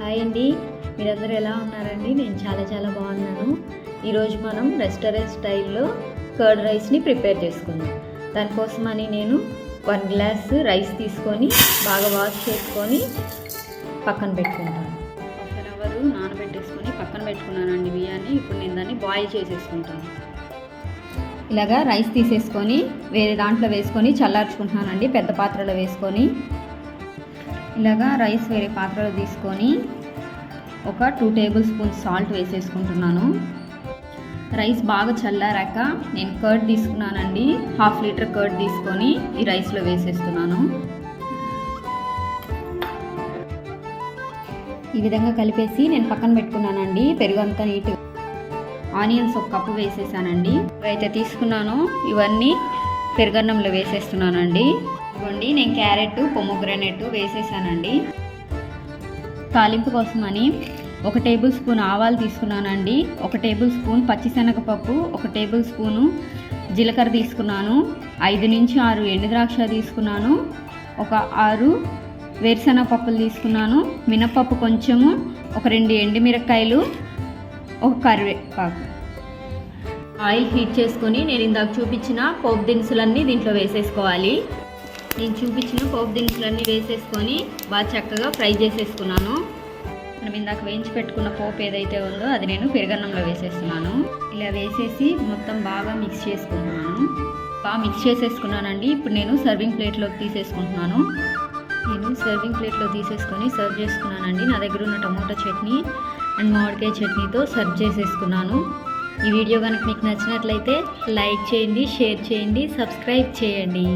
Hi అండి. మీరందరూ ఎలా ఉన్నారండి? నేను చాలా చాలా బాగున్నాను. ఈరోజు మనం రెస్టారెంట్ స్టైల్లో కర్డ్ రైస్ని ప్రిపేర్ చేసుకుందాం. దానికోసమని నేను వన్ గ్లాస్ రైస్ తీసుకొని బాగా వాష్ చేసుకొని పక్కన పెట్టుకుంటాను. హాఫ్ అన్ అవర్ నానబెట్టేసుకొని పక్కన పెట్టుకున్నానండి బియ్యాన్ని ఇప్పుడు నేను దాన్ని బాయిల్ చేసేసుకుంటాను. ఇలాగా రైస్ తీసేసుకొని వేరే దాంట్లో వేసుకొని చల్లార్చుకుంటున్నానండి. పెద్ద పాత్రలో వేసుకొని ఇలాగా రైస్ వేరే పాత్రలో తీసుకొని ఒక టూ టేబుల్ స్పూన్ సాల్ట్ వేసేసుకుంటున్నాను. రైస్ బాగా చల్లారాక నేను కర్డ్ తీసుకున్నానండి. హాఫ్ లీటర్ కర్డ్ తీసుకొని ఈ రైస్లో వేసేస్తున్నాను. ఈ విధంగా కలిపేసి నేను పక్కన పెట్టుకున్నానండి. పెరుగు అంతా నీట్ ఆనియన్స్ ఒక కప్పు వేసేసానండి. అయితే తీసుకున్నాను. ఇవన్నీ పెరుగన్నంలో వేసేస్తున్నానండి. ఇవ్వండి నేను క్యారెట్ పొమ్మగ్రనెట్ వేసేసానండి. తాలింపు కోసమని ఒక టేబుల్ స్పూన్ ఆవాలు తీసుకున్నానండి. ఒక టేబుల్ స్పూన్ పచ్చిశనగపప్పు ఒక టేబుల్ స్పూను జీలకర్ర తీసుకున్నాను. ఐదు నుంచి ఆరు ఎండుద్రాక్ష తీసుకున్నాను. ఒక ఆరు వేరుశనగ పప్పులు తీసుకున్నాను. మినపప్పు కొంచెము ఒక రెండు ఎండుమిరకాయలు ఒక కరివేపాకు. ఆయిల్ హీట్ చేసుకొని నేను ఇందాక చూపించిన పోపు దినుసులన్నీ దీంట్లో వేసేసుకోవాలి. నేను చూపించిన పోపు దినుసులన్నీ వేసేసుకొని బాగా చక్కగా ఫ్రై చేసేసుకున్నాను. మనం ఇందాక వేయించి పెట్టుకున్న పోపు ఏదైతే ఉందో అది నేను పెరుగన్నంలో వేసేస్తున్నాను. ఇలా వేసేసి మొత్తం బాగా మిక్స్ చేసుకుంటున్నాను. బాగా మిక్స్ చేసేసుకున్నానండి. ఇప్పుడు నేను సర్వింగ్ ప్లేట్లోకి తీసేసుకుంటున్నాను. నేను సర్వింగ్ ప్లేట్లో తీసేసుకొని సర్వ్ చేసుకున్నానండి. నా దగ్గర ఉన్న టమోటా చట్నీ అండ్ మామిడికాయ చట్నీతో సర్వ్ చేసేసుకున్నాను. ఈ వీడియో కనుక మీకు నచ్చినట్లయితే లైక్ చేయండి షేర్ చేయండి సబ్స్క్రైబ్ చేయండి.